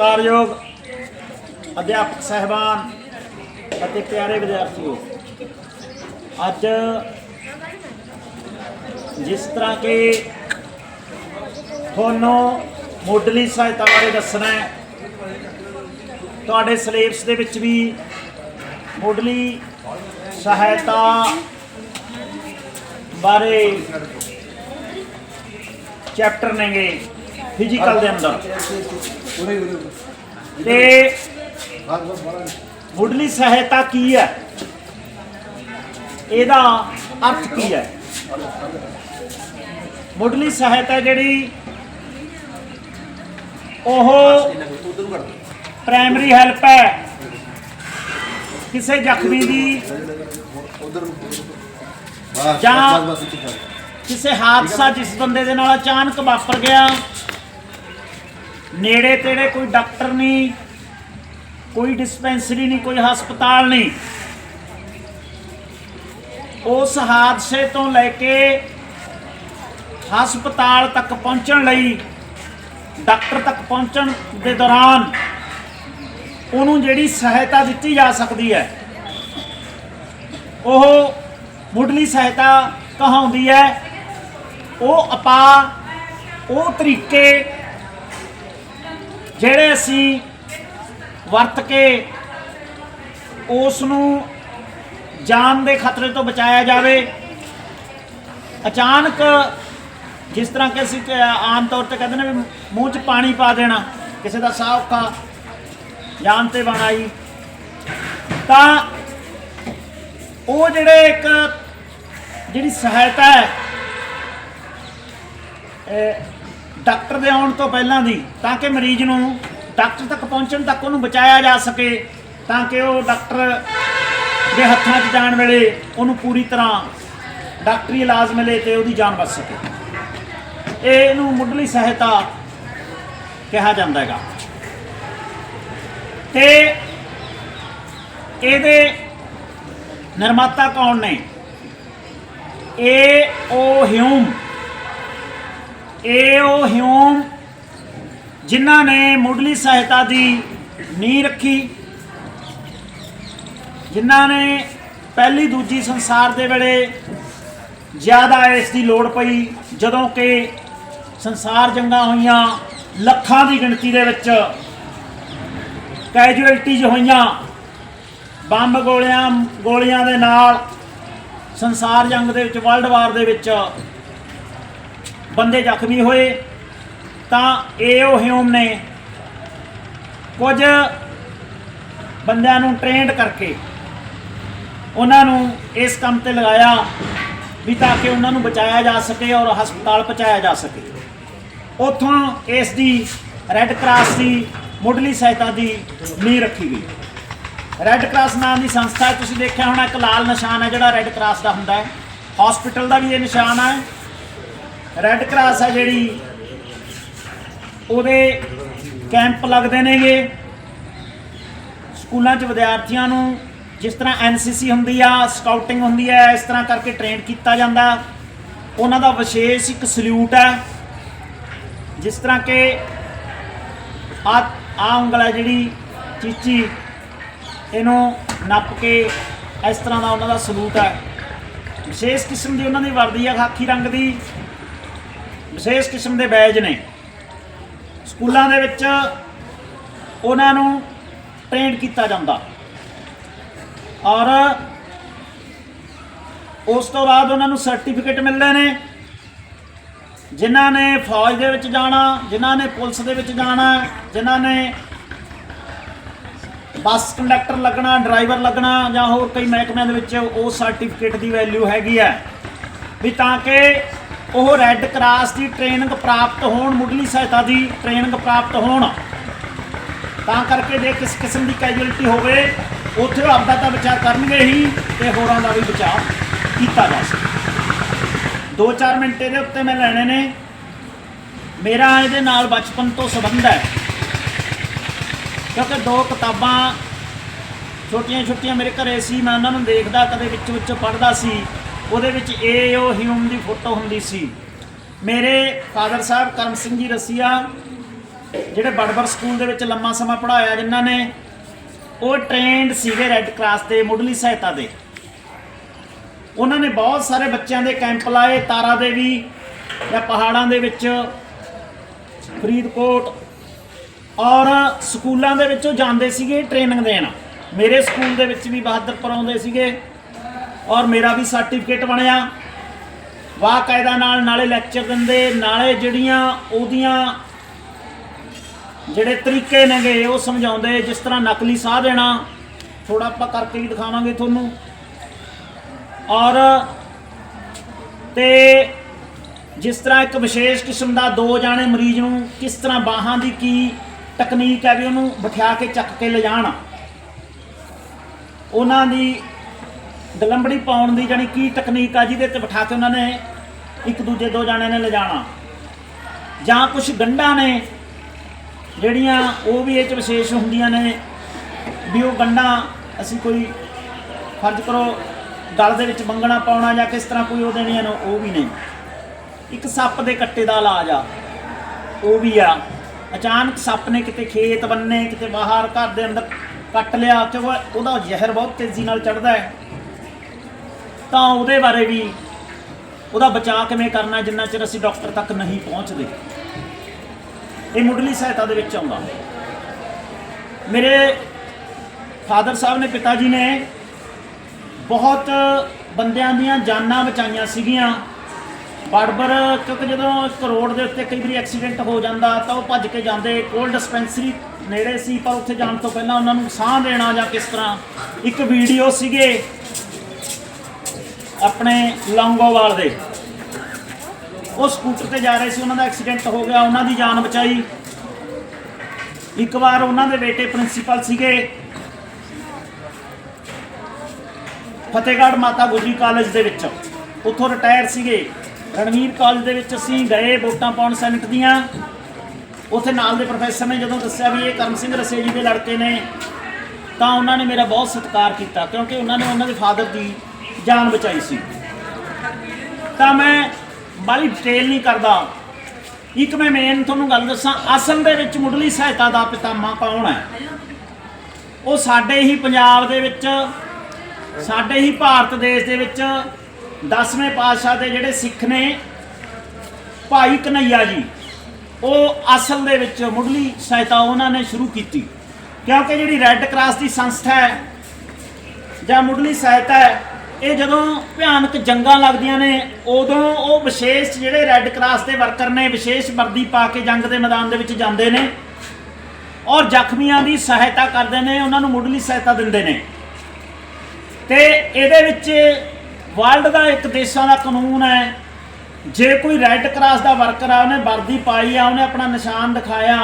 ਸਤਿਕਾਰਯੋਗ ਅਧਿਆਪਕ ਸਹਿਬਾਨ ਅਤੇ ਪਿਆਰੇ ਵਿਦਿਆਰਥੀਓ, ਅੱਜ ਜਿਸ ਤਰ੍ਹਾਂ ਕਿ ਤੁਹਾਨੂੰ ਮੁੱਢਲੀ ਸਹਾਇਤਾ ਬਾਰੇ ਦੱਸਣਾ ਹੈ, ਤੁਹਾਡੇ ਸਿਲੇਬਸ ਦੇ ਵਿੱਚ ਵੀ ਮੁੱਢਲੀ ਸਹਾਇਤਾ ਬਾਰੇ ਚੈਪਟਰ ਨੇਗੇ। ਫਿਜ਼ੀਕਲ ਦੇ ਅੰਦਰ। ਤੇ ਮੁੱਢਲੀ ਸਹਾਇਤਾ ਕੀ ਹੈ? ਇਹਦਾ ਅਰਥ ਕੀ ਹੈ? ਮੁੱਢਲੀ ਸਹਾਇਤਾ ਜਿਹੜੀ ਉਹ ਪ੍ਰਾਇਮਰੀ ਹੈਲਪ ਹੈ। ਕਿਸੇ ਜ਼ਖਮੀ ਦੀ ਜਾਂ ਕਿਸੇ ਹਾਦਸਾ ਜਿਸ ਬੰਦੇ ਦੇ ਨਾਲ ਅਚਾਨਕ ਵਾਪਰ ਗਿਆ। ਨੇੜੇ ਤੇੜੇ ਕੋਈ ਡਾਕਟਰ ਨਹੀਂ, ਕੋਈ ਡਿਸਪੈਂਸਰੀ ਨਹੀਂ, ਕੋਈ ਹਸਪਤਾਲ ਨਹੀਂ। ਉਸ ਹਾਦਸੇ ਤੋਂ ਲੈ ਕੇ ਹਸਪਤਾਲ ਤੱਕ ਪਹੁੰਚਣ ਲਈ, ਡਾਕਟਰ ਤੱਕ ਪਹੁੰਚਣ ਦੇ ਦੌਰਾਨ ਉਹਨੂੰ ਜਿਹੜੀ ਸਹਾਇਤਾ ਦਿੱਤੀ ਜਾ ਸਕਦੀ ਹੈ, ਉਹ ਮੁੱਢਲੀ ਸਹਾਇਤਾ ਕਹਾਉਂਦੀ ਹੈ, ਉਹ ਆਪਾ ਉਹ ਤਰੀਕੇ ਜਿਹੜੇ ਅਸੀਂ ਵਰਤ ਕੇ ਉਸ ਨੂੰ ਜਾਨ ਦੇ ਖਤਰੇ ਤੋਂ ਬਚਾਇਆ ਜਾਵੇ, ਅਚਾਨਕ ਜਿਸ ਤਰ੍ਹਾਂ ਕਿ ਅਸੀਂ ਆਮ ਤੌਰ ਤੇ ਕਹਿੰਦੇ ਨੇ ਵੀ ਮੂੰਹ 'ਚ ਪਾਣੀ ਪਾ ਦੇਣਾ, ਕਿਸੇ ਦਾ ਸਾਹ ਔਖਾ, ਜਾਨ ਤੇ ਬਣ ਆਈ, ਤਾਂ ਉਹ ਜਿਹੜੇ ਇੱਕ ਜਿਹੜੀ ਸਹਾਇਤਾ ਹੈ ਡਾਕਟਰ ਦੇ ਆਉਣ ਤੋਂ ਪਹਿਲਾਂ ਦੀ, ਤਾਂ ਕਿ ਮਰੀਜ਼ ਨੂੰ ਡਾਕਟਰ ਤੱਕ ਪਹੁੰਚਣ ਤੱਕ ਉਹਨੂੰ ਬਚਾਇਆ ਜਾ ਸਕੇ, ਤਾਂ ਕਿ ਉਹ ਡਾਕਟਰ ਦੇ ਹੱਥਾਂ 'ਚ ਜਾਣ ਵੇਲੇ ਉਹਨੂੰ ਪੂਰੀ ਤਰ੍ਹਾਂ ਡਾਕਟਰੀ ਇਲਾਜ ਮਿਲੇ ਤੇ ਉਹਦੀ ਜਾਨ ਬਚ ਸਕੇ। ਇਹ ਇਹਨੂੰ ਮੁੱਢਲੀ ਸਹਾਇਤਾ ਕਿਹਾ ਜਾਂਦਾ ਹੈਗਾ। ਤੇ ਇਹਦੇ ਨਿਰਮਾਤਾ ਕੌਣ ਨੇ? ਏ ਓ ਹਿਊਮ। ਇਹ ਉਹ ਹਿਊਮ ਜਿਨ੍ਹਾਂ ਨੇ ਮੁੱਢਲੀ ਸਹਾਇਤਾ ਦੀ ਨੀਂਹ ਰੱਖੀ, ਜਿਨ੍ਹਾਂ ਨੇ ਪਹਿਲੀ ਦੂਜੀ ਸੰਸਾਰ ਦੇ ਵੇਲੇ ਜ਼ਿਆਦਾ ਇਸ ਦੀ ਲੋੜ ਪਈ, ਜਦੋਂ ਕਿ ਸੰਸਾਰ ਜੰਗਾਂ ਹੋਈਆਂ, ਲੱਖਾਂ ਦੀ ਗਿਣਤੀ ਦੇ ਵਿੱਚ ਕੈਜੂਅਲਟੀਜ਼ ਹੋਈਆਂ, ਬੰਬ ਗੋਲੀਆਂ ਗੋਲੀਆਂ ਦੇ ਨਾਲ ਸੰਸਾਰ ਜੰਗ ਦੇ ਵਿੱਚ ਵਰਲਡ ਵਾਰ ਦੇ ਵਿੱਚ ਬੰਦੇ ਜ਼ਖਮੀ ਹੋਏ, ਤਾਂ ਏਓ ਹਿਊਮ ਨੇ। ਕੁਝ ਬੰਦਿਆਂ ਨੂੰ ਟ੍ਰੇਨਡ ਕਰਕੇ ਉਹਨਾਂ ਨੂੰ ਇਸ ਕੰਮ ਤੇ ਲਗਾਇਆ ਵੀ ਤਾਂ ਕਿ ਉਹਨਾਂ ਨੂੰ ਬਚਾਇਆ ਜਾ ਸਕੇ ਔਰ ਹਸਪਤਾਲ ਪਹੁੰਚਾਇਆ ਜਾ ਸਕੇ। ਉੱਥੋਂ ਇਸ ਦੀ ਰੈੱਡ ਕਰਾਸ ਦੀ ਮੁੱਢਲੀ ਸਹਾਇਤਾ ਦੀ ਨੀਂਹ ਰੱਖੀ ਗਈ। ਰੈੱਡ ਕਰਾਸ ਨਾਮ ਦੀ ਸੰਸਥਾ ਹੈ, ਤੁਸੀਂ ਦੇਖਿਆ ਹੋਣਾ ਇੱਕ ਲਾਲ ਨਿਸ਼ਾਨ ਹੈ ਜਿਹੜਾ ਰੈੱਡ ਕਰਾਸ ਦਾ ਹੁੰਦਾ ਹੈ। ਹਸਪੀਟਲ ਦਾ ਵੀ ਇਹ ਨਿਸ਼ਾਨ ਹੈ। ਰੈੱਡ ਕਰਾਸ ਹੈ ਜਿਹੜੀ, ਉਹਦੇ ਕੈਂਪ ਲੱਗਦੇ ਨੇਗੇ। ਸਕੂਲਾਂ 'ਚ ਵਿਦਿਆਰਥੀਆਂ ਨੂੰ ਜਿਸ ਤਰ੍ਹਾਂ ਐਨਸੀਸੀ ਹੁੰਦੀ ਆ ਸਕਾਊਟਿੰਗ ਹੁੰਦੀ ਹੈ ਇਸ ਤਰ੍ਹਾਂ ਕਰਕੇ ਟ੍ਰੇਨ ਕੀਤਾ ਜਾਂਦਾ। ਉਹਨਾਂ ਦਾ ਵਿਸ਼ੇਸ਼ ਇੱਕ ਸਲੂਟ ਹੈ ਜਿਸ ਤਰ੍ਹਾਂ ਕਿ ਆ ਆ ਉਂਗਲ ਹੈ ਜਿਹੜੀ ਚੀਚੀ, ਇਹਨੂੰ ਨੱਪ ਕੇ ਇਸ ਤਰ੍ਹਾਂ ਦਾ ਉਹਨਾਂ ਦਾ ਸਲੂਟ ਹੈ ਵਿਸ਼ੇਸ਼ ਕਿਸਮ ਦੀ ਉਹਨਾਂ ਦੀ ਵਰਦੀ ਹੈ ਖਾਕੀ ਰੰਗ ਦੀ। ਵਿਸ਼ੇਸ਼ ਕਿਸਮ ਦੇ ਬੈਜ ਨੇ। ਸਕੂਲਾਂ ਦੇ ਵਿੱਚ ਉਹਨਾਂ ਨੂੰ ਟ੍ਰੇਨ ਕੀਤਾ ਜਾਂਦਾ। ਔਰ ਉਸ ਤੋਂ ਬਾਅਦ ਉਹਨਾਂ ਨੂੰ ਸਰਟੀਫਿਕੇਟ ਮਿਲਦੇ ਨੇ। ਜਿਨ੍ਹਾਂ ਨੇ ਫੌਜ ਦੇ ਵਿੱਚ ਜਾਣਾ, ਜਿਨ੍ਹਾਂ ਨੇ ਪੁਲਿਸ ਦੇ ਵਿੱਚ ਜਾਣਾ, ਜਿਨ੍ਹਾਂ ਨੇ ਬੱਸ ਕੰਡਕਟਰ ਲੱਗਣਾ, ਡਰਾਈਵਰ ਲੱਗਣਾ ਜਾਂ ਹੋਰ ਕਈ ਮਹਿਕਮਿਆਂ ਦੇ ਵਿੱਚ ਉਹ ਸਰਟੀਫਿਕੇਟ ਦੀ ਵੈਲਿਊ ਹੈਗੀ ਹੈ। ਵੀ ਤਾਂ ਕਿ ਉਹ ਰੈੱਡ ਕਰਾਸ ਦੀ ਟ੍ਰੇਨਿੰਗ ਪ੍ਰਾਪਤ ਹੋਣ, ਮੁੱਢਲੀ ਸਹਾਇਤਾ ਦੀ ਟ੍ਰੇਨਿੰਗ ਪ੍ਰਾਪਤ ਹੋਣ। ਤਾਂ ਕਰਕੇ ਜੇ ਕਿਸ ਕਿਸਮ ਦੀ ਕੈਜੂਅਲਟੀ ਹੋਵੇ, ਉੱਥੇ ਉਹ ਆਪਦਾ ਤਾਂ ਵਿਚਾਰ ਕਰਨਗੇ ਹੀ ਤੇ ਹੋਰਾਂ ਦਾ ਵੀ ਵਿਚਾਰ ਕੀਤਾ ਜਾ ਸਕੇ। 2-4 ਮਿੰਟ ਇਹਦੇ ਉੱਤੇ ਮੈਂ ਲੈਣੇ ਨੇ। ਮੇਰਾ ਇਹਦੇ ਨਾਲ ਬਚਪਨ ਤੋਂ ਸੰਬੰਧ ਹੈ। ਕਿਉਂਕਿ ਦੋ ਕਿਤਾਬਾਂ ਛੋਟੀਆਂ ਛੋਟੀਆਂ ਮੇਰੇ ਘਰੇ ਸੀ, ਮੈਂ ਉਹਨਾਂ ਨੂੰ ਦੇਖਦਾ, ਕਦੇ ਵਿੱਚ ਵਿੱਚ ਪੜ੍ਹਦਾ ਸੀ। ਉਹਦੇ ਵਿੱਚ ਇਹ ਉਹ ਹਿਊਮ ਦੀ ਫੋਟੋ ਹੁੰਦੀ ਸੀ। ਮੇਰੇ ਫਾਦਰ ਸਾਹਿਬ ਕਰਮ ਸਿੰਘ ਜੀ ਰਸੀਆ, ਜਿਹੜੇ ਬੜਬੜ ਸਕੂਲ ਦੇ ਵਿੱਚ ਲੰਮਾ ਸਮਾਂ ਪੜਾਇਆ ਜਿਨ੍ਹਾਂ ਨੇ, ਉਹ ਟ੍ਰੇਨਡ ਸੀਗੇ ਰੈੱਡ ਕਰਾਸ ਤੇ ਮੁੱਢਲੀ ਸਹਾਇਤਾ ਦੇ। ਉਹਨਾਂ ਨੇ ਬਹੁਤ ਸਾਰੇ ਬੱਚਿਆਂ ਦੇ ਕੈਂਪ ਲਾਏ, ਤਾਰਾ ਦੇਵੀ ਜਾਂ ਪਹਾੜਾਂ ਦੇ ਵਿੱਚ, ਫਰੀਦਕੋਟ, ਔਰ ਸਕੂਲਾਂ ਦੇ ਵਿੱਚੋਂ ਜਾਂਦੇ ਸੀਗੇ ਟ੍ਰੇਨਿੰਗ ਦੇਣ। ਮੇਰੇ ਸਕੂਲ ਦੇ ਵਿੱਚ ਵੀ ਬਹਾਦਰਪੁਰ ਆਉਂਦੇ ਸੀਗੇ। ਔਰ ਮੇਰਾ ਵੀ ਸਰਟੀਫਿਕੇਟ ਬਣਿਆ। ਵਾਕਾਇਦਾ ਨਾਲ ਨਾਲੇ ਲੈਕਚਰ ਦਿੰਦੇ, ਨਾਲੇ ਜਿਹੜੀਆਂ ਉਹਦੀਆਂ ਜਿਹੜੇ ਤਰੀਕੇ ਨੇਗੇ ਉਹ ਸਮਝਾਉਂਦੇ, ਜਿਸ ਤਰ੍ਹਾਂ ਨਕਲੀ ਸਾਹ ਦੇਣਾ ਥੋੜਾ ਆਪਾਂ ਕਰਕੇ ਹੀ ਦਿਖਾਵਾਂਗੇ ਤੁਹਾਨੂੰ। ਔਰ ਤੇ ਜਿਸ ਤਰ੍ਹਾਂ ਇੱਕ ਵਿਸ਼ੇਸ਼ ਕਿਸਮ ਦਾ ਦੋ ਜਾਣੇ ਮਰੀਜ਼ ਨੂੰ ਕਿਸ ਤਰ੍ਹਾਂ ਬਾਹਾਂ ਦੀ ਕੀ ਤਕਨੀਕ ਹੈ ਵੀ ਉਹਨੂੰ ਬਿਠਾ ਕੇ ਚੱਕ ਕੇ ਲਿਜਾਣ। ਉਹਨਾਂ ਦੀ ਦਲੰਬੜੀ ਪਾਉਣ ਦੀ ਜਾਨੀ ਕੀ ਤਕਨੀਕ ਆ, ਜਿਹਦੇ ਤੇ ਬਿਠਾ ਕੇ ਉਹਨਾਂ ਨੇ ਇੱਕ ਦੂਜੇ ਦੋ ਜਾਣੇ ਨੇ ਲਿਜਾਣਾ। ਜਾਂ ਕੁਝ ਗੰਢਾਂ ਨੇ, ਜਿਹੜੀਆਂ ਉਹ ਵੀ ਇਹ ਚ ਵਿਸ਼ੇਸ਼ ਹੁੰਦੀਆਂ ਨੇ, ਵੀ ਉਹ ਗੰਢਾਂ ਅਸੀਂ ਕੋਈ ਫਰਜ਼ ਕਰੋ ਗਲ ਦੇ ਵਿੱਚ ਮੰਗਣਾ ਪਾਉਣਾ ਜਾਂ ਕਿਸ ਤਰ੍ਹਾਂ ਕੋਈ ਉਹ ਦੇਣੀਆਂ ਨੇ, ਉਹ ਵੀ ਨਹੀਂ ਇੱਕ ਸੱਪ ਦੇ ਕੱਟੇ ਦਾ ਇਲਾਜ ਆ, ਉਹ ਵੀ ਆ। ਅਚਾਨਕ ਸੱਪ ਨੇ ਕਿਤੇ ਖੇਤ ਬੰਨੇ ਕਿਤੇ ਬਾਹਰ ਘਰ ਦੇ ਅੰਦਰ ਕੱਟ ਲਿਆ ਤੇ ਉਹਦਾ ਜ਼ਹਿਰ ਬਹੁਤ ਤੇਜ਼ੀ ਨਾਲ ਚੜਦਾ ਹੈ। ਤਾਂ ਉਹਦੇ ਬਾਰੇ ਵੀ ਉਹਦਾ ਬਚਾਅ ਕਿਵੇਂ ਕਰਨਾ ਜਿੰਨਾ ਚਿਰ ਅਸੀਂ ਡਾਕਟਰ ਤੱਕ ਨਹੀਂ ਪਹੁੰਚਦੇ। ਇਹ ਮੁੱਢਲੀ ਸਹਾਇਤਾ ਦੇ ਵਿੱਚ ਆਉਂਦਾ। ਮੇਰੇ ਫਾਦਰ ਸਾਹਿਬ ਨੇ, ਪਿਤਾ ਜੀ ਨੇ ਬਹੁਤ ਬੰਦਿਆਂ ਦੀਆਂ ਜਾਨਾਂ ਬਚਾਈਆਂ ਸੀਗੀਆਂ। ਬਾਰਬਰ ਕਿਉਂਕਿ ਜਦੋਂ ਇੱਕ ਰੋਡ ਦੇ ਉੱਤੇ ਕਈ ਵਾਰੀ ਐਕਸੀਡੈਂਟ ਹੋ ਜਾਂਦਾ, ਤਾਂ ਉਹ ਭੱਜ ਕੇ ਜਾਂਦੇ। ਕੋਲ ਡਿਸਪੈਂਸਰੀ ਨੇੜੇ ਸੀ, ਪਰ ਉੱਥੇ ਜਾਣ ਤੋਂ ਪਹਿਲਾਂ ਉਹਨਾਂ ਨੂੰ ਸਾਹ ਦੇਣਾ ਜਾਂ ਕਿਸ ਤਰ੍ਹਾਂ। ਇੱਕ ਵੀਡੀਓ ਸੀਗੇ ਆਪਣੇ ਲੌਂਗੋਵਾਲ ਦੇ। ਉਹ ਸਕੂਟਰ ਤੇ ਜਾ ਰਹੇ ਸੀ, ਉਹਨਾਂ ਦਾ ਐਕਸੀਡੈਂਟ ਹੋ ਗਿਆ, ਉਹਨਾਂ ਦੀ ਜਾਨ ਬਚਾਈ। ਇੱਕ ਵਾਰ ਉਹਨਾਂ ਦੇ ਬੇਟੇ ਪ੍ਰਿੰਸੀਪਲ ਸੀਗੇ। ਫਤਿਹਗੜ੍ਹ ਮਾਤਾ ਗੁਜਰੀ ਕਾਲਜ ਦੇ ਵਿੱਚ। ਉੱਥੋਂ ਰਿਟਾਇਰ ਸੀਗੇ। ਰਣਵੀਰ ਕਾਲਜ ਦੇ ਵਿੱਚ ਅਸੀਂ ਗਏ, ਵੋਟਾਂ ਪਾਉਣ ਸੈਨੇਟ ਦੀਆਂ। ਉੱਥੇ ਨਾਲ ਦੇ ਪ੍ਰੋਫੈਸਰ ਨੇ ਜਦੋਂ ਦੱਸਿਆ ਵੀ ਇਹ ਕਰਮ ਸਿੰਘ ਰਸੇਜੀ ਦੇ ਲੜਕੇ ਨੇ, ਤਾਂ ਉਹਨਾਂ ਨੇ ਮੇਰਾ ਬਹੁਤ ਸਤਿਕਾਰ ਕੀਤਾ, ਕਿਉਂਕਿ ਉਹਨਾਂ ਨੇ ਉਹਨਾਂ ਦੇ ਫਾਦਰ ਦੀ ਜਾਨ ਬਚਾਈ ਸੀ। ਤਾਂ ਮੈਂ ਬਾਲੀ ਡਿਟੇਲ ਨਹੀਂ ਕਰਦਾ। ਇੱਕ ਮੈਂ ਮੇਨ ਤੁਹਾਨੂੰ ਗੱਲ ਦੱਸਾਂ, ਅਸਲ ਦੇ ਵਿੱਚ ਮੁੱਢਲੀ ਸਹਾਇਤਾ ਦਾ ਪਿਤਾਮਾ ਕੌਣ ਹੈ? ਉਹ ਸਾਡੇ ਹੀ ਪੰਜਾਬ ਦੇ ਵਿੱਚ, ਸਾਡੇ ਹੀ ਭਾਰਤ ਦੇਸ਼ ਦੇ ਵਿੱਚ 10ਵੇਂ ਪਾਤਸ਼ਾਹ ਦੇ ਜਿਹੜੇ ਸਿੱਖ ਨੇ, ਭਾਈ ਕਨਈਆ ਜੀ। ਉਹ ਅਸਲ ਦੇ ਵਿੱਚ ਮੁੱਢਲੀ ਸਹਾਇਤਾ ਉਹਨਾਂ ਨੇ ਸ਼ੁਰੂ ਕੀਤੀ। ਕਿਉਂਕਿ ਜਿਹੜੀ ਰੈੱਡ ਕਰਾਸ ਦੀ ਸੰਸਥਾ ਹੈ ਜਾਂ ਮੁੱਢਲੀ ਸਹਾਇਤਾ ਹੈ ਇਹ ਜਦੋਂ ਭਿਆਨਕ ਜੰਗਾਂ ਲੱਗਦੀਆਂ ਨੇ, ਉਦੋਂ ਉਹ ਵਿਸ਼ੇਸ਼ ਜਿਹੜੇ ਰੈੱਡ ਕਰਾਸ ਦੇ ਵਰਕਰ ਨੇ, ਵਿਸ਼ੇਸ਼ ਵਰਦੀ ਪਾ ਕੇ ਜੰਗ ਦੇ ਮੈਦਾਨ ਦੇ ਵਿੱਚ ਜਾਂਦੇ ਨੇ ਔਰ ਜ਼ਖਮੀਆਂ ਦੀ ਸਹਾਇਤਾ ਕਰਦੇ ਨੇ, ਉਹਨਾਂ ਨੂੰ ਮੁੱਢਲੀ ਸਹਾਇਤਾ ਦਿੰਦੇ ਨੇ। ਤੇ ਇਹਦੇ ਵਿੱਚ ਵਰਲਡ ਦਾ ਇੱਕ ਦੇਸ਼ਾਂ ਦਾ ਕਾਨੂੰਨ ਹੈ, ਜੇ ਕੋਈ ਰੈੱਡ ਕਰਾਸ ਦਾ ਵਰਕਰ ਆ, ਉਹਨੇ ਵਰਦੀ ਪਾਈ ਆ, ਉਹਨੇ ਆਪਣਾ ਨਿਸ਼ਾਨ ਦਿਖਾਇਆ,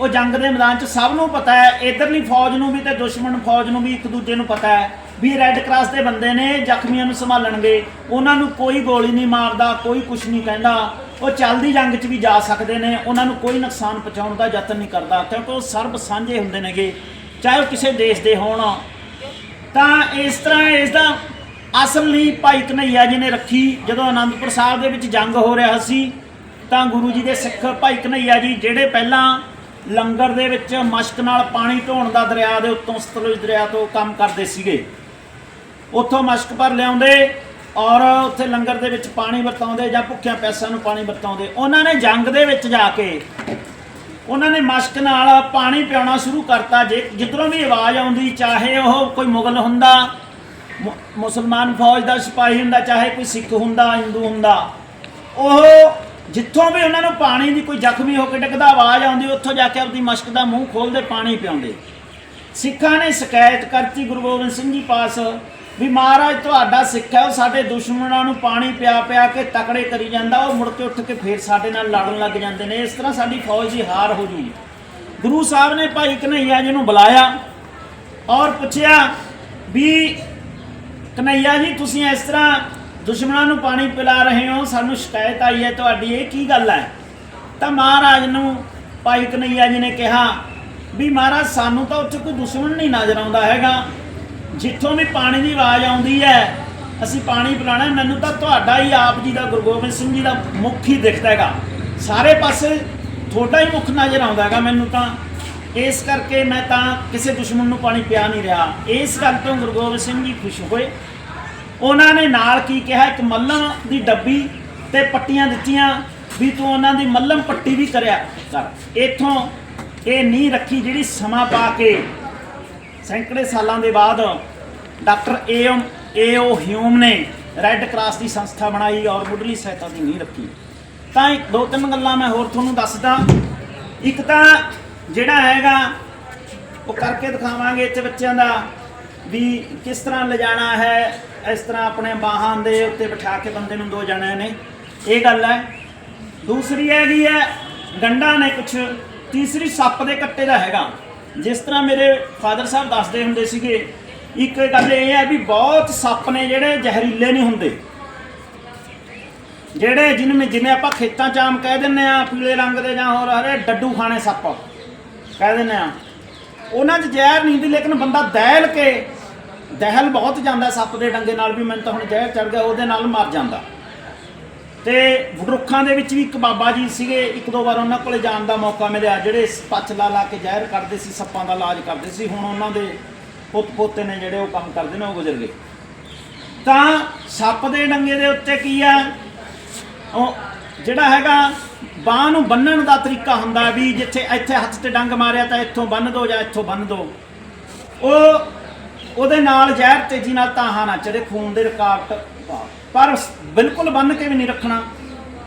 ਉਹ ਜੰਗ ਦੇ ਮੈਦਾਨ 'ਚ ਸਭ ਨੂੰ ਪਤਾ ਹੈ, ਇਧਰਲੀ ਫੌਜ ਨੂੰ ਵੀ ਤੇ ਦੁਸ਼ਮਣ ਫੌਜ ਨੂੰ ਵੀ ਇੱਕ ਦੂਜੇ ਨੂੰ ਪਤਾ ਹੈ। ਵੀ ਰੈੱਡ ਕਰਾਸ ਦੇ ਬੰਦੇ ਨੇ, ਜ਼ਖਮੀਆਂ ਨੂੰ ਸੰਭਾਲਣਗੇ। ਉਹਨਾਂ ਨੂੰ ਕੋਈ ਗੋਲੀ ਨਹੀਂ ਮਾਰਦਾ, ਕੋਈ ਕੁਝ ਨਹੀਂ ਕਹਿੰਦਾ। ਉਹ ਚੱਲਦੀ ਜੰਗ 'ਚ ਵੀ ਜਾ ਸਕਦੇ ਨੇ। ਉਹਨਾਂ ਨੂੰ ਕੋਈ ਨੁਕਸਾਨ ਪਹੁੰਚਾਉਣ ਦਾ ਯਤਨ ਨਹੀਂ ਕਰਦਾ, ਕਿਉਂਕਿ ਉਹ ਸਰਬ ਸਾਂਝੇ ਹੁੰਦੇ ਨੇਗੇ। ਚਾਹੇ ਉਹ ਕਿਸੇ ਦੇਸ਼ ਦੇ ਹੋਣ। ਤਾਂ ਇਸ ਤਰ੍ਹਾਂ ਇਸ ਦਾ ਅਸਲ ਨਹੀਂ ਭਾਈ ਕਨਈਆ ਜੀ ਨੇ ਰੱਖੀ। ਜਦੋਂ ਆਨੰਦਪੁਰ ਸਾਹਿਬ ਦੇ ਵਿੱਚ ਜੰਗ ਹੋ ਰਿਹਾ ਸੀ, ਤਾਂ ਗੁਰੂ ਜੀ ਦੇ ਸਿੱਖ ਭਾਈ ਕਨਈਆ ਜੀ, ਜਿਹੜੇ ਪਹਿਲਾਂ ਲੰਗਰ ਦੇ ਵਿੱਚ ਮਸ਼ਕ ਨਾਲ ਪਾਣੀ ਢੋਣ ਦਾ ਦਰਿਆ ਦੇ ਉੱਤੋਂ ਸਤਲੁਜ ਦਰਿਆ ਤੋਂ ਕੰਮ ਕਰਦੇ ਸੀਗੇ ਉੱਥੋਂ ਮਸ਼ਕ ਭਰ ਲਿਆਉਂਦੇ ਔਰ ਉੱਥੇ ਲੰਗਰ ਦੇ ਵਿੱਚ ਪਾਣੀ ਵਰਤਾਉਂਦੇ ਜਾਂ ਭੁੱਖਿਆਂ ਪੈਸਿਆਂ ਨੂੰ ਪਾਣੀ ਵਰਤਾਉਂਦੇ। ਉਹਨਾਂ ਨੇ ਜੰਗ ਦੇ ਵਿੱਚ ਜਾ ਕੇ ਉਹਨਾਂ ਨੇ ਮਸ਼ਕ ਨਾਲ ਪਾਣੀ ਪਿਆਉਣਾ ਸ਼ੁਰੂ ਕਰਤਾ। ਜੇ ਜਿੱਧਰੋਂ ਵੀ ਆਵਾਜ਼ ਆਉਂਦੀ, ਚਾਹੇ ਉਹ ਕੋਈ ਮੁਗਲ ਹੁੰਦਾ, ਮੁ- ਮੁਸਲਮਾਨ ਫੌਜ ਦਾ ਸਿਪਾਹੀ ਹੁੰਦਾ, ਚਾਹੇ ਕੋਈ ਸਿੱਖ ਹੁੰਦਾ, ਹਿੰਦੂ ਹੁੰਦਾ, ਉਹ ਜਿੱਥੋਂ ਵੀ ਉਹਨਾਂ ਨੂੰ ਪਾਣੀ ਦੀ ਕੋਈ ਜ਼ਖਮੀ ਹੋ ਕੇ ਡਿੱਗਦਾ, ਆਵਾਜ਼ ਆਉਂਦੀ, ਉੱਥੋਂ ਜਾ ਕੇ ਆਪਣੀ ਮਸ਼ਕ ਦਾ ਮੂੰਹ ਖੋਲਦੇ ਪਾਣੀ ਪਿਆਉਂਦੇ। ਸਿੱਖਾਂ ਨੇ ਸ਼ਿਕਾਇਤ ਕਰਤੀ ਗੁਰੂ ਗੋਬਿੰਦ ਸਿੰਘ ਜੀ ਪਾਸ। ਵੀ ਮਹਾਰਾਜ, ਤੁਹਾਡਾ ਸਿੱਖ ਹੈ, ਉਹ ਸਾਡੇ ਦੁਸ਼ਮਣਾਂ ਨੂੰ ਪਾਣੀ ਪਿਆ ਪਿਆ ਕੇ ਤਕੜੇ ਕਰੀ ਜਾਂਦਾ, ਉਹ ਮੁੜ ਕੇ ਉੱਠ ਕੇ ਫੇਰ ਸਾਡੇ ਨਾਲ ਲੜਨ ਲੱਗ ਜਾਂਦੇ ਨੇ। ਇਸ ਤਰ੍ਹਾਂ ਸਾਡੀ ਫੌਜ ਦੀ ਹਾਰ ਹੋ ਜੂਗੀ ਗੁਰੂ ਸਾਹਿਬ ਨੇ ਭਾਈ ਕਨਈਆ ਜੀ ਨੂੰ ਬੁਲਾਇਆ ਔਰ ਪੁੱਛਿਆ ਵੀ, ਕਨਈਆ ਜੀ, ਤੁਸੀਂ ਇਸ ਤਰ੍ਹਾਂ ਦੁਸ਼ਮਣਾਂ ਨੂੰ ਪਾਣੀ ਪਿਲਾ ਰਹੇ ਹੋ, ਸਾਨੂੰ ਸ਼ਿਕਾਇਤ ਆਈ ਹੈ ਤੁਹਾਡੀ, ਇਹ ਕੀ ਗੱਲ ਹੈ? ਤਾਂ ਮਹਾਰਾਜ ਨੂੰ ਭਾਈ ਕਨਈਆ ਜੀ ਨੇ ਕਿਹਾ ਵੀ ਮਹਾਰਾਜ, ਸਾਨੂੰ ਤਾਂ ਉੱਥੇ ਕੋਈ ਦੁਸ਼ਮਣ ਨਹੀਂ ਨਜ਼ਰ ਆਉਂਦਾ ਹੈਗਾ। ਜਿੱਥੋਂ ਵੀ ਪਾਣੀ ਦੀ ਆਵਾਜ਼ ਆਉਂਦੀ ਹੈ, ਅਸੀਂ ਪਾਣੀ ਪਿਲਾਣਾ ਮੈਨੂੰ ਤਾਂ ਤੁਹਾਡਾ ਹੀ ਆਪ ਜੀ ਦਾ, ਗੁਰੂ ਗੋਬਿੰਦ ਸਿੰਘ ਜੀ ਦਾ ਮੁੱਖ ਹੀ ਦਿਖਦਾ ਹੈਗਾ। ਸਾਰੇ ਪਾਸੇ ਤੁਹਾਡਾ ਹੀ ਮੁੱਖ ਨਜ਼ਰ ਆਉਂਦਾ ਹੈਗਾ ਮੈਨੂੰ ਤਾਂ। ਇਸ ਕਰਕੇ ਮੈਂ ਤਾਂ ਕਿਸੇ ਦੁਸ਼ਮਣ ਨੂੰ ਪਾਣੀ ਪਿਆ ਨਹੀਂ ਰਿਹਾ। ਇਸ ਗੱਲ ਤੋਂ ਗੁਰੂ ਗੋਬਿੰਦ ਸਿੰਘ ਜੀ ਖੁਸ਼ ਹੋਏ। ਉਹਨਾਂ ਨੇ ਨਾਲ ਕੀ ਕਿਹਾ, ਇੱਕ ਮੱਲਮ ਦੀ ਡੱਬੀ ਤੇ ਪੱਟੀਆਂ ਦਿੱਤੀਆਂ ਵੀ ਤੂੰ ਉਹਨਾਂ ਦੀ ਮੱਲਮ ਪੱਟੀ ਵੀ ਕਰਿਆ ਕਰ। ਇੱਥੋਂ ਇਹ ਨਹੀਂ ਰੱਖੀ ਜਿਹੜੀ ਸਮਾਂ ਪਾ ਕੇ ਸੈਂਕੜੇ ਸਾਲਾਂ ਦੇ ਬਾਅਦ ਡਾਕਟਰ ਏ ਏ ਓ ਹਿਊਮ ਨੇ ਰੈੱਡ ਕਰਾਸ ਦੀ ਸੰਸਥਾ ਬਣਾਈ ਔਰ ਮੁੱਢਲੀ ਸਹਾਇਤਾ ਦੀ ਨੀਂਹ ਰੱਖੀ। ਤਾਂ ਇੱਕ ਦੋ ਤਿੰਨ ਗੱਲਾਂ ਮੈਂ ਹੋਰ ਤੁਹਾਨੂੰ ਦੱਸਦਾ। ਇੱਕ ਤਾਂ ਜਿਹੜਾ ਹੈਗਾ, ਉਹ ਕਰਕੇ ਦਿਖਾਵਾਂਗੇ ਇੱਥੇ ਬੱਚਿਆਂ ਦਾ ਵੀ ਕਿਸ ਤਰ੍ਹਾਂ ਲਿਜਾਣਾ ਹੈ, ਇਸ ਤਰ੍ਹਾਂ ਆਪਣੇ ਬਾਹਾਂ ਦੇ ਉੱਤੇ ਬਿਠਾ ਕੇ ਬੰਦੇ ਨੂੰ ਦੋ ਜਣਿਆਂ ਨੇ। ਇਹ ਗੱਲ ਹੈ। ਦੂਸਰੀ ਹੈਗੀ ਹੈ ਗੰਡਾ ਨੇ ਕੁਛ, ਤੀਸਰੀ ਸੱਪ ਦੇ ਕੱਟੇ ਦਾ ਹੈਗਾ। ਜਿਸ ਤਰ੍ਹਾਂ ਮੇਰੇ ਫਾਦਰ ਸਾਹਿਬ ਦੱਸਦੇ ਹੁੰਦੇ ਸੀਗੇ, ਇੱਕ ਗੱਲ ਇਹ ਹੈ ਵੀ ਬਹੁਤ ਸੱਪ ਨੇ ਜਿਹੜੇ ਜ਼ਹਿਰੀਲੇ ਨਹੀਂ ਹੁੰਦੇ। ਜਿਹੜੇ ਜਿਨਵੇਂ ਜਿਵੇਂ ਆਪਾਂ ਖੇਤਾਂ 'ਚ ਆਮ ਕਹਿ ਦਿੰਨੇ ਆ ਪੀਲੇ ਰੰਗ ਦੇ ਜਾਂ ਹੋਰ ਹਰੇ ਡੱਡੂ ਖਾਣੇ ਸੱਪ, ਕਹਿ ਦਿੰਨੇ ਆ ਉਹਨਾਂ 'ਚ ਜ਼ਹਿਰ ਨਹੀਂ ਹੁੰਦੀ, ਲੇਕਿਨ ਬੰਦਾ ਦਹਿਲ ਕੇ, ਦਹਿਲ ਬਹੁਤ ਜਾਂਦਾ ਸੱਪ ਦੇ ਡੰਗੇ ਨਾਲ ਵੀ, ਮੈਨੂੰ ਤਾਂ ਹੁਣ ਜ਼ਹਿਰ ਚੜ ਗਿਆ, ਉਹਦੇ ਨਾਲ ਮਰ ਜਾਂਦਾ। ਤੇ ਰੁੱਖਾਂ ਦੇ ਵਿੱਚ ਵੀ ਇੱਕ ਬਾਬਾ ਜੀ ਸੀਗੇ, ਇੱਕ ਦੋ ਵਾਰ ਉਹਨਾਂ ਕੋਲੇ ਜਾਣ ਦਾ ਮੌਕਾ ਮਿਲਿਆ, ਜਿਹੜੇ ਇਸ ਲਾ ਕੇ ਜ਼ਹਿਰ ਕਰਦੇ ਸੀ, ਸੱਪਾਂ ਦਾ ਇਲਾਜ ਕਰਦੇ ਸੀ, ਹੁਣ ਉਹਨਾਂ ਦੇ ਪੁੱਤ ਪੋਤੇ ਨੇ ਜਿਹੜੇ ਉਹ ਕੰਮ ਕਰਦੇ ਨੇ, ਉਹ ਗੁਜ਼ਰ ਗਏ ਤਾਂ ਸੱਪ ਦੇ ਡੰਗੇ ਦੇ ਉੱਤੇ ਕੀ ਆ ਉਹ ਜਿਹੜਾ ਹੈਗਾ, ਬਾਹ ਨੂੰ ਬੰਨਣ ਦਾ ਤਰੀਕਾ ਹੁੰਦਾ ਵੀ ਜਿੱਥੇ ਇੱਥੇ ਹੱਥ ਤੇ ਡੰਗ ਮਾਰਿਆ ਤਾਂ ਇੱਥੋਂ ਬੰਨ ਦੋ ਜਾਂ ਇੱਥੋਂ ਬੰਨ ਦੋ ਉਹ ਉਹਦੇ ਨਾਲ ਜ਼ਹਿਰ ਤੇਜ਼ੀ ਨਾਲ ਤਾਹਾਂ ਨਾ ਚੜੇ, ਖੂਨ ਦੇ ਰਕਾਵਟ ਪਾ। ਪਰ ਬਿਲਕੁਲ ਬੰਨ ਕੇ ਵੀ ਨਹੀਂ ਰੱਖਣਾ।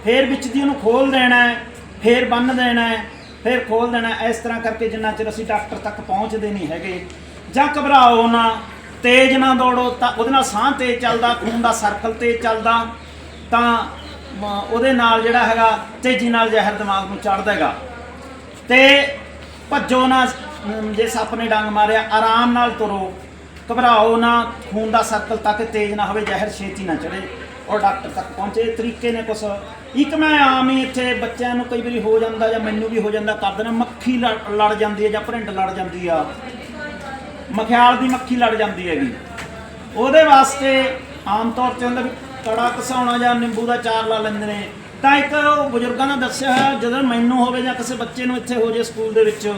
ਫੇਰ ਵਿੱਚ ਦੀ ਉਹਨੂੰ ਖੋਲ ਦੇਣਾ ਹੈ ਫੇਰ ਬੰਨ ਦੇਣਾ ਹੈ ਫੇਰ ਖੋਲ ਦੇਣਾ ਇਸ ਤਰ੍ਹਾਂ ਕਰਕੇ ਜਿੰਨਾ ਚਿਰ ਅਸੀਂ ਡਾਕਟਰ ਤੱਕ ਪਹੁੰਚਦੇ ਨਹੀਂ ਹੈਗੇ ਜਾਂ ਘਬਰਾਓ ਨਾ ਤੇਜ਼ ਨਾ ਦੌੜੋ ਤਾਂ ਉਹਦੇ ਨਾਲ ਸਾਹ ਤੇਜ਼ ਚੱਲਦਾ ਖੂਨ ਦਾ ਸਰਕਲ ਤੇਜ਼ ਚੱਲਦਾ ਤਾਂ ਉਹਦੇ ਨਾਲ ਜਿਹੜਾ ਹੈਗਾ ਤੇਜ਼ੀ ਨਾਲ ਜ਼ਹਿਰ ਦਿਮਾਗ ਨੂੰ ਚੜਦਾ ਹੈਗਾ। ਤੇ ਭੱਜੋ ਨਾ ਅਮ, ਜੇ ਸੱਪ ਨੇ ਡੰਗ ਮਾਰਿਆ ਆਰਾਮ ਨਾਲ ਤੁਰੋ। ਘਬਰਾਓ ਨਾ, ਖੂਨ ਦਾ ਸਰਕਲ ਤੱਕ ਤੇਜ਼ ਨਾ ਹੋਵੇ, ਜ਼ਹਿਰ ਛੇਤੀ ਨਾ ਚੜੇ ਔਰ ਡਾਕਟਰ ਤੱਕ ਪਹੁੰਚੇ। ਇਹ ਤਰੀਕੇ ਨੇ ਕੁਛ। ਇੱਕ ਮੈਂ ਆਮ ਹੀ ਇੱਥੇ ਬੱਚਿਆਂ ਨੂੰ ਕਈ ਵਾਰੀ ਹੋ ਜਾਂਦਾ ਜਾਂ ਮੈਨੂੰ ਵੀ ਹੋ ਜਾਂਦਾ ਕਰ ਦੇਣਾ ਮੱਖੀ ਲੜ ਲੜ ਜਾਂਦੀ ਹੈ ਜਾਂ ਭਰਿੰਡ ਲੜ ਜਾਂਦੀ ਆ। ਮਖਿਆਲ ਦੀ ਮੱਖੀ ਲੜ ਜਾਂਦੀ ਹੈਗੀ। ਉਹਦੇ ਵਾਸਤੇ ਆਮ ਤੌਰ ਤੇ ਹੁੰਦਾ ਵੀ ਕੜਾ ਘਸਾਉਣਾ ਜਾਂ ਨਿੰਬੂ ਦਾ ਚਾਰ ਲਾ ਲੈਂਦੇ ਨੇ। ਤਾਂ ਇੱਕ ਉਹ ਬਜ਼ੁਰਗਾਂ ਨੇ ਦੱਸਿਆ ਹੋਇਆ ਜਦੋਂ ਮੈਨੂੰ ਹੋਵੇ ਜਾਂ ਕਿਸੇ ਬੱਚੇ ਨੂੰ ਇੱਥੇ ਹੋ ਜੇ ਸਕੂਲ ਦੇ ਵਿੱਚ,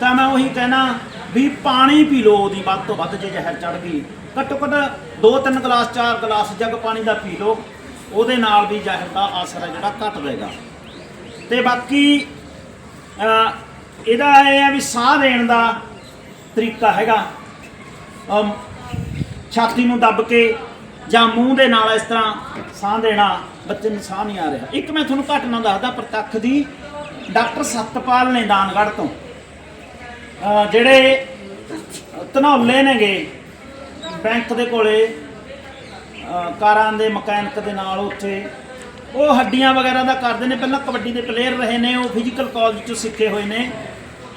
ਤਾਂ ਮੈਂ ਉਹੀ ਕਹਿਣਾ ਵੀ ਪਾਣੀ ਪੀ ਲਓ ਉਹਦੀ, ਵੱਧ ਤੋਂ ਵੱਧ ਜੇ ਜ਼ਹਿਰ ਚੜ ਗਈ। ਘੱਟੋ ਘੱਟ ਦੋ ਤਿੰਨ ਗਲਾਸ, ਚਾਰ ਗਲਾਸ ਜਗ ਪਾਣੀ ਦਾ ਪੀ ਲਓ, ਉਹਦੇ ਨਾਲ ਵੀ ਜ਼ਹਿਰ ਦਾ ਅਸਰ ਹੈ ਜਿਹੜਾ ਘਟ ਜਾਏਗਾ ਤੇ ਬਾਕੀ ਇਹਦਾ ਇਹ ਹੈ ਵੀ ਸਾਹ ਦੇਣ ਦਾ ਤਰੀਕਾ ਹੈਗਾ। ਛਾਤੀ ਨੂੰ ਦੱਬ ਕੇ ਜਾਂ ਮੂੰਹ ਦੇ ਨਾਲ ਇਸ ਤਰ੍ਹਾਂ ਸਾਹ ਦੇਣਾ, ਬੱਚੇ ਨੂੰ ਸਾਹ ਨਹੀਂ ਆ ਰਿਹਾ। ਇੱਕ ਮੈਂ ਤੁਹਾਨੂੰ ਘਟਨਾ ਦੱਸਦਾ, ਪ੍ਰਤੱਖ ਦੀ ਡਾਕਟਰ ਸਤਪਾਲ ਨੇ ਦਾਨਗੜ੍ਹ ਤੋਂ। ਜਿਹੜੇ ਧਨੌਲੇ ਨੇਗੇ ਬੈਂਕ ਦੇ ਕੋਲੇ ਕਾਰਾਂ ਦੇ ਮਕੈਨਿਕ ਦੇ ਨਾਲ ਉੱਥੇ, ਉਹ ਹੱਡੀਆਂ ਵਗੈਰਾ ਦਾ ਕਰਦੇ ਨੇ। ਪਹਿਲਾਂ ਕਬੱਡੀ ਦੇ ਪਲੇਅਰ ਰਹੇ ਨੇ, ਉਹ ਫਿਜ਼ੀਕਲ ਕਾਲਜ ਤੋਂ ਸਿੱਖੇ ਹੋਏ ਨੇ।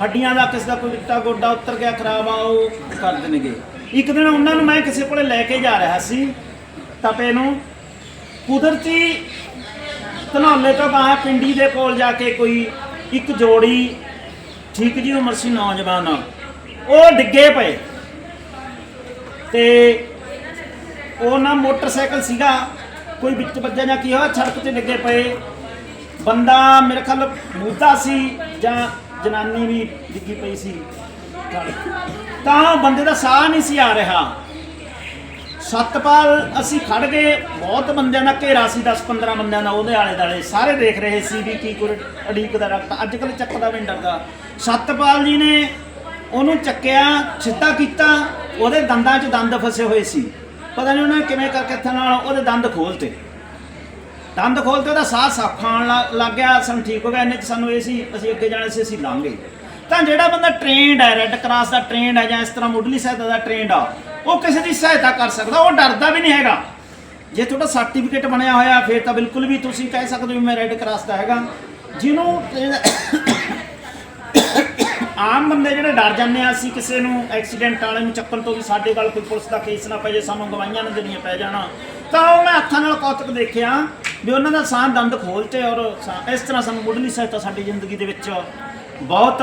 ਹੱਡੀਆਂ ਦਾ ਕਿਸੇ ਦਾ ਕੋਈ ਗਿੱਟਾ ਗੋਡਾ ਉੱਤਰ ਗਿਆ, ਖਰਾਬ ਆ, ਉਹ ਕਰਦੇ ਨੇਗੇ। ਇੱਕ ਦਿਨ ਉਹਨਾਂ ਨੂੰ ਮੈਂ ਕਿਸੇ ਕੋਲੇ ਲੈ ਕੇ ਜਾ ਰਿਹਾ ਸੀ, ਤਪੇ ਨੂੰ। ਕੁਦਰਤੀ ਧਨੌਲੇ ਤੋਂ ਬਾਹਰ ਪਿੰਡੀ ਦੇ ਕੋਲ ਜਾ ਕੇ ਕੋਈ ਇੱਕ ਜੋੜੀ ਠੀਕ ਜੀ, ਉਮਰ ਸੀ ਨੌਜਵਾਨ। ਉਹ ਡਿੱਗੇ ਪਏ। ਤੇ ਉਹ ਨਾ ਮੋਟਰਸਾਈਕਲ ਸੀਗਾ, ਕੋਈ ਵਿੱਚ ਵੱਜਿਆ ਜਾਂ ਕੀ ਹੋਇਆ, ਸੜਕ ਤੇ ਡਿੱਗੇ ਪਏ। ਬੰਦਾ ਮੇਰੇ ਖਿਆਲ ਮੂਦਾ ਸੀ ਜਾਂ ਜਨਾਨੀ ਵੀ ਡਿੱਗੀ ਪਈ ਸੀ। ਤਾਂ ਬੰਦੇ ਦਾ ਸਾਹ ਨਹੀਂ ਸੀ ਆ ਰਿਹਾ। ਸਤਪਾਲ, ਅਸੀਂ ਖੜ ਗਏ। ਬਹੁਤ ਬੰਦਿਆਂ ਦਾ ਘੇਰਾ ਸੀ 10 15 ਬੰਦਿਆਂ ਦਾ, ਉਹਦੇ ਆਲੇ ਦਾਲੇ ਸਾਰੇ ਦੇਖ ਰਹੇ ਸੀ ਵੀ ਕੀ ਕੋਈ ਅੜੀਕ ਦਾ ਰੱਖਤਾ ਅੱਜ ਕੱਲ ਚੱਕਦਾ ਵੀ ਨੀ ਡਰਦਾ ਸਤਪਾਲ ਜੀ ਨੇ ਉਹਨੂੰ ਚੱਕਿਆ, ਸਿੱਧਾ ਕੀਤਾ। ਉਹਦੇ ਦੰਦਾਂ 'ਚ ਦੰਦ ਫਸੇ ਹੋਏ ਸੀ। ਪਤਾ ਨਹੀਂ ਉਹਨਾਂ ਕਿਵੇਂ ਕਰਕੇ ਹੱਥਾਂ ਨਾਲ ਉਹਦੇ ਦੰਦ ਖੋਲਤੇ। ਦੰਦ ਖੋਲਤੇ, ਉਹਦਾ ਸਾਹ ਸਾਫ਼ ਆਉਣ ਲ- ਲੱਗ ਗਿਆ। ਸਾਨੂੰ ਠੀਕ ਹੋ ਗਿਆ। ਇੰਨੇ ਸਾਨੂੰ ਇਹ ਸੀ, ਅਸੀਂ ਅੱਗੇ ਜਾਣਾ ਸੀ, ਅਸੀਂ ਲਾਂਗੇ ਤਾਂ ਜਿਹੜਾ ਬੰਦਾ ਟ੍ਰੇਨਡ ਹੈ ਰੈੱਡ ਕਰਾਸ ਦਾ ਟ੍ਰੇਨਡ ਹੈ ਜਾਂ ਇਸ ਤਰ੍ਹਾਂ ਮੁੱਢਲੀ ਸਹਾਇਤਾ ਦਾ ਟ੍ਰੇਨਡ ਆ ਉਹ ਕਿਸੇ ਦੀ ਸਹਾਇਤਾ ਕਰ ਸਕਦਾ, ਉਹ ਡਰਦਾ ਵੀ ਨਹੀਂ ਹੈਗਾ। ਜੇ ਤੁਹਾਡਾ ਸਰਟੀਫਿਕੇਟ ਬਣਿਆ ਹੋਇਆ, ਫਿਰ ਤਾਂ ਬਿਲਕੁਲ ਵੀ ਤੁਸੀਂ ਕਹਿ ਸਕਦੇ ਹੋ ਮੈਂ ਰੈੱਡ ਕਰਾਸ ਦਾ ਹੈਗਾ। ਜਿਹਨੂੰ ਆਮ ਬੰਦੇ ਜਿਹੜੇ ਡਰ ਜਾਂਦੇ ਆ, ਅਸੀਂ ਕਿਸੇ ਨੂੰ ਐਕਸੀਡੈਂਟ ਵਾਲੇ ਨੂੰ ਚੱਕਣ ਤੋਂ ਵੀ ਸਾਡੇ ਗੱਲ ਕੋਈ ਪੁਲਿਸ ਦਾ ਕੇਸ ਨਾ ਪੈ ਜੇ ਸਾਨੂੰ ਗਵਾਹੀਆਂ ਨਾ ਦੇਣੀਆਂ ਪੈ ਜਾਣਾ। ਤਾਂ ਉਹ ਮੈਂ ਅੱਖਾਂ ਨਾਲ ਕੌਤਕ ਦੇਖਿਆ ਵੀ ਉਹਨਾਂ ਦਾ ਸਾਹ ਦੰਦ ਖੋਲਤੇ ਔਰ ਇਸ ਤਰ੍ਹਾਂ ਸਾਨੂੰ ਮੁੱਢਲੀ ਸਹਾਇਤਾ ਸਾਡੀ ਜ਼ਿੰਦਗੀ ਦੇ ਵਿੱਚ ਬਹੁਤ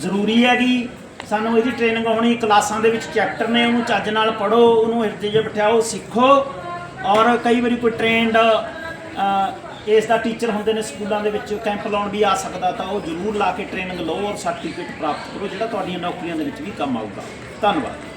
ਜ਼ਰੂਰੀ ਹੈਗੀ। ਸਾਨੂੰ ਇਹਦੀ ਟ੍ਰੇਨਿੰਗ ਹੋਣੀ ਕਲਾਸਾਂ ਦੇ ਵਿੱਚ ਚੈਪਟਰ ਨੇ, ਉਹਨੂੰ ਚੱਜ ਨਾਲ ਪੜੋ ਉਹਨੂੰ ਹਿਰਦੇ 'ਚ ਬਿਠਾਓ, ਸਿੱਖੋ। ਔਰ ਕਈ ਵਾਰੀ ਕੋਈ ਟ੍ਰੇਨਡ ਇਸ ਦਾ ਟੀਚਰ ਹੁੰਦੇ ਨੇ ਸਕੂਲਾਂ ਦੇ ਵਿੱਚ ਕੈਂਪ ਲਾਉਣ ਵੀ ਆ ਸਕਦਾ ਤਾਂ ਉਹ ਜ਼ਰੂਰ ਲਾ ਕੇ ਟ੍ਰੇਨਿੰਗ ਲਓ ਔਰ ਸਰਟੀਫਿਕੇਟ ਪ੍ਰਾਪਤ ਕਰੋ, ਜਿਹੜਾ ਤੁਹਾਡੀਆਂ ਨੌਕਰੀਆਂ ਦੇ ਵਿੱਚ ਵੀ ਕੰਮ ਆਊਗਾ। ਧੰਨਵਾਦ।